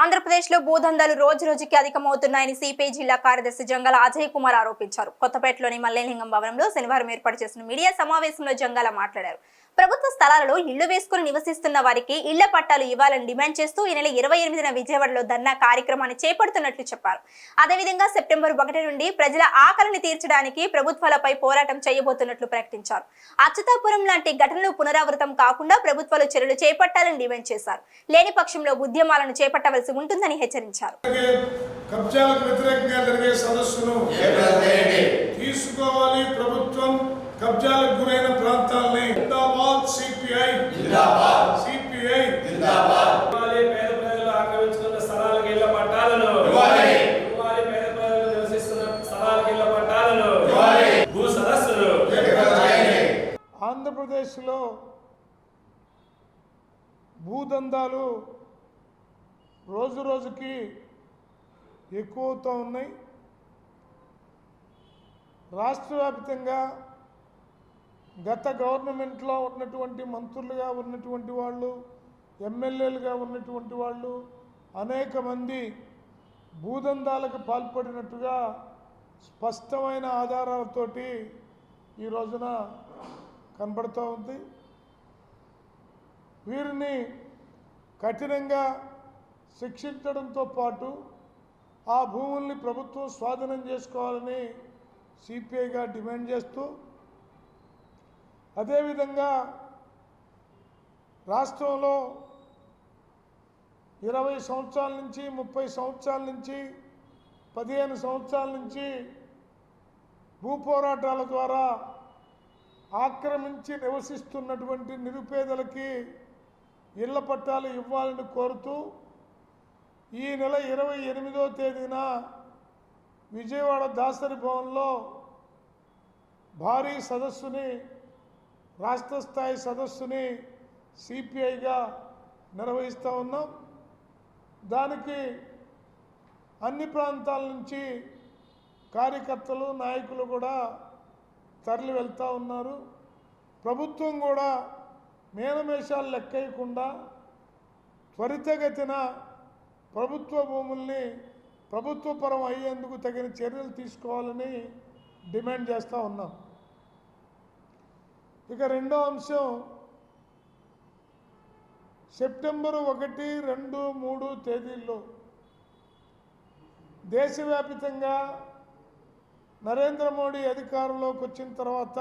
ఆంధ్రప్రదేశ్లో భూదందాలు రోజు రోజుకి అధికమవుతున్నాయని సిపిఐ జిల్లా కార్యదర్శి జంగల అజయ్ కుమార్ ఆరోపించారు. కొత్తపేటలోని మల్లేలింగం భవనంలో శనివారం ఏర్పాటు చేసిన మీడియా సమావేశంలో జంగల మాట్లాడారు. ప్రభుత్వ స్థలాలలో ఇళ్ళు వేసుకుని నివసిస్తున్న వారికి ఇళ్ళ పట్టాలు ఇవ్వాలని డిమాండ్ చేస్తూ ఈ నెల ఇరవై ఎనిమిదిన విజయవాడలో ధర్నా కార్యక్రమాన్ని చేపడుతున్నట్లు చెప్పారు. అదేవిధంగా సెప్టెంబర్ ఒకటి నుండి ప్రజల ఆకలిని తీర్చడానికి ప్రభుత్వాలపై పోరాటం చేయబోతున్నట్లు ప్రకటించారు. అచ్యుతాపురం లాంటి ఘటనలు పునరావృతం కాకుండా ప్రభుత్వాలు చర్యలు చేపట్టాలని డిమాండ్ చేశారు. లేని పక్షంలో ఉద్యమాలను చేపట్టవలసి ఉంటుందని హెచ్చరించారు జరిగే కబ్జాలకు వ్యతిరేకంగా జరిగే సదస్సును తీసుకోవాలి ప్రభుత్వం కబ్జాలకు గురైన ప్రాంతాలని జిందాబాద్ సిపిఐ సిపిఐ ఇవ్వాలి పేద ప్రజలు ఆక్రమించుకున్న స్థలాలకు ఇళ్ళ పట్టాలను ఇవ్వాలి పేద ప్రజలు నివసిస్తున్న స్థలాలకు ఇళ్ళ పట్టాలను భూ సదస్సులు ఆంధ్రప్రదేశ్లో భూదందాలు రోజు రోజుకి ఎక్కువవుతూ ఉన్నాయి. రాష్ట్ర వ్యాప్తంగా గత గవర్నమెంట్లో ఉన్నటువంటి మంత్రులుగా ఉన్నటువంటి వాళ్ళు ఎమ్మెల్యేలుగా ఉన్నటువంటి వాళ్ళు అనేక మంది భూదందాలకు పాల్పడినట్టుగా స్పష్టమైన ఆధారాలతోటి ఈ రోజున కనబడుతూ ఉంది. వీరిని కఠినంగా శిక్షించడంతో పాటు ఆ భూముల్ని ప్రభుత్వం స్వాధీనం చేసుకోవాలని సిపిఐగా డిమాండ్ చేస్తూ అదేవిధంగా రాష్ట్రంలో ఇరవై సంవత్సరాల నుంచి ముప్పై సంవత్సరాల నుంచి పదిహేను సంవత్సరాల నుంచి భూ పోరాటాల ద్వారా ఆక్రమించి నివసిస్తున్నటువంటి నిరుపేదలకి ఇళ్ళ పట్టాలు ఇవ్వాలని కోరుతూ ఈ నెల ఇరవై ఎనిమిదో తేదీన విజయవాడ దాసరి భవన్లో భారీ సదస్సుని రాష్ట్ర స్థాయి సదస్సుని సిపిఐగా నిర్వహిస్తూ ఉన్నాం. దానికి అన్ని ప్రాంతాల నుంచి కార్యకర్తలు నాయకులు కూడా తరలి వెళ్తూ ఉన్నారు. ప్రభుత్వం కూడా మేనమేషాలు లెక్కయ్యకుండా త్వరితగతిన ప్రభుత్వ భూముల్ని ప్రభుత్వపరం అయ్యేందుకు తగిన చర్యలు తీసుకోవాలని డిమాండ్ చేస్తూ ఉన్నాం. ఇక రెండో అంశం సెప్టెంబరు ఒకటి రెండు మూడు తేదీల్లో దేశవ్యాప్తంగా నరేంద్ర మోడీ అధికారంలోకి వచ్చిన తర్వాత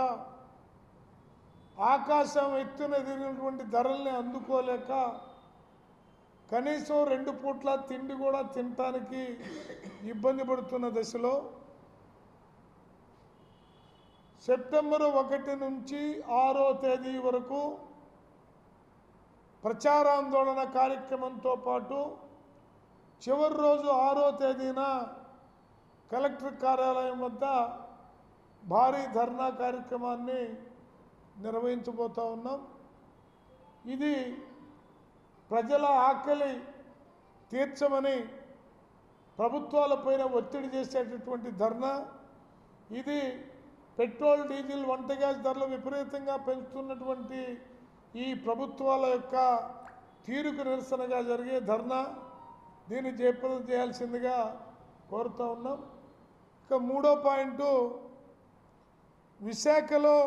ఆకాశం ఎత్తున ఎదిగినటువంటి ధరల్ని అందుకోలేక కనీసం రెండు పూట్ల తిండి కూడా తినటానికి ఇబ్బంది పడుతున్న దశలో సెప్టెంబరు ఒకటి నుంచి ఆరో తేదీ వరకు ప్రచారాందోళన కార్యక్రమంతో పాటు చివరి రోజు ఆరో తేదీన కలెక్టర్ కార్యాలయం వద్ద భారీ ధర్నా కార్యక్రమాన్ని నిర్వహించబోతూ ఉన్నాం. ఇది ప్రజల ఆకలి తీర్చమని ప్రభుత్వాలపైన ఒత్తిడి చేసేటటువంటి ధర్నా. ఇది పెట్రోల్ డీజిల్ వంట గ్యాస్ ధరలు విపరీతంగా పెంచుతున్నటువంటి ఈ ప్రభుత్వాల యొక్క తీరుకు నిరసనగా జరిగే ధర్నా. దీన్ని జయప్రదం చేయాల్సిందిగా కోరుతూ ఉన్నాం. ఇక మూడో పాయింట్ విశాఖలో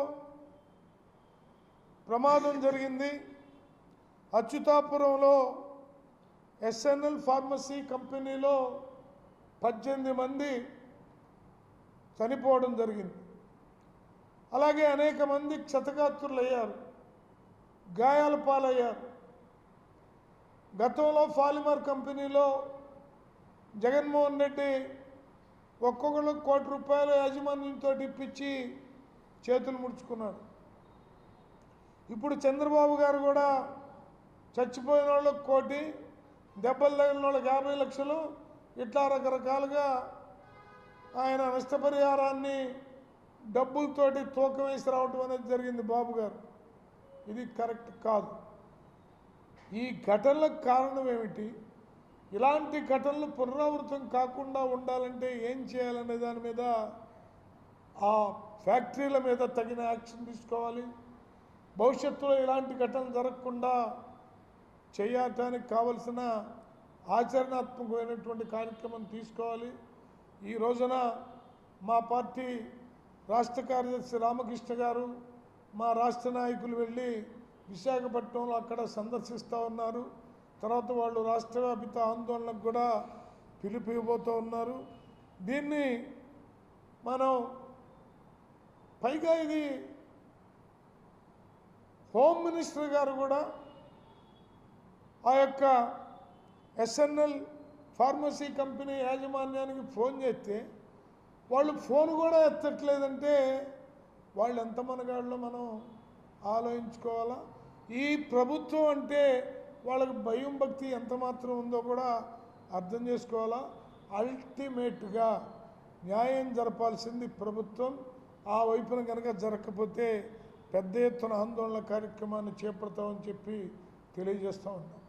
ప్రమాదం జరిగింది. అచ్యుతాపురంలో ఎస్ఎన్ఎల్ ఫార్మసీ కంపెనీలో పద్దెనిమిది మంది చనిపోవడం జరిగింది. అలాగే అనేక మంది క్షతగాత్రులు అయ్యారు గాయాల పాలయ్యారు. గతంలో ఫాలిమర్ కంపెనీలో జగన్మోహన్ రెడ్డి ఒక్కొక్కరు కోటి రూపాయల యాజమాన్యంతో ఇప్పించి చేతులు ముడుచుకున్నాడు. ఇప్పుడు చంద్రబాబు గారు కూడా చచ్చిపోయిన వాళ్ళకి కోటి దెబ్బలు తగిలిన వాళ్ళకి యాభై లక్షలు ఇట్లా రకరకాలుగా ఆయన నష్టపరిహారాన్ని డబ్బులతోటి తూకం వేసి రావటం అనేది జరిగింది బాబు గారు. ఇది కరెక్ట్ కాదు. ఈ ఘటనలకు కారణం ఏమిటి? ఇలాంటి ఘటనలు పునరావృతం కాకుండా ఉండాలంటే ఏం చేయాలనే దాని మీద ఆ ఫ్యాక్టరీల మీద తగిన యాక్షన్ తీసుకోవాలి. భవిష్యత్తులో ఇలాంటి ఘటనలు జరగకుండా చేయటానికి కావలసిన ఆచరణాత్మకమైనటువంటి కార్యక్రమం తీసుకోవాలి. ఈ రోజున మా పార్టీ రాష్ట్ర కార్యదర్శి రామకృష్ణ గారు మా రాష్ట్ర నాయకులు వెళ్ళి విశాఖపట్నంలో అక్కడ సందర్శిస్తూ ఉన్నారు. తర్వాత వాళ్ళు రాష్ట్ర వ్యాపిత ఆందోళనకు కూడా పిలుపు ఇవ్వబోతూ ఉన్నారు. దీన్ని మనం పైగా ఇది హోమ్ మినిస్టర్ గారు కూడా ఆ యొక్క ఎస్ఎన్ఎల్ ఫార్మసీ కంపెనీ యాజమాన్యానికి ఫోన్ చేస్తే వాళ్ళు ఫోన్ కూడా ఎత్తట్లేదంటే వాళ్ళు ఎంత మనగాళ్ళో మనం ఆలోచించుకోవాలా? ఈ ప్రభుత్వం అంటే వాళ్ళకి భయం భక్తి ఎంత మాత్రం ఉందో కూడా అర్థం చేసుకోవాలా? అల్టిమేట్గా న్యాయం జరపాల్సింది ప్రభుత్వం. ఆ వైపున కనుక జరగకపోతే పెద్ద ఎత్తున ఆందోళన కార్యక్రమాన్ని చేపడతామని చెప్పి తెలియజేస్తూ ఉన్నాం.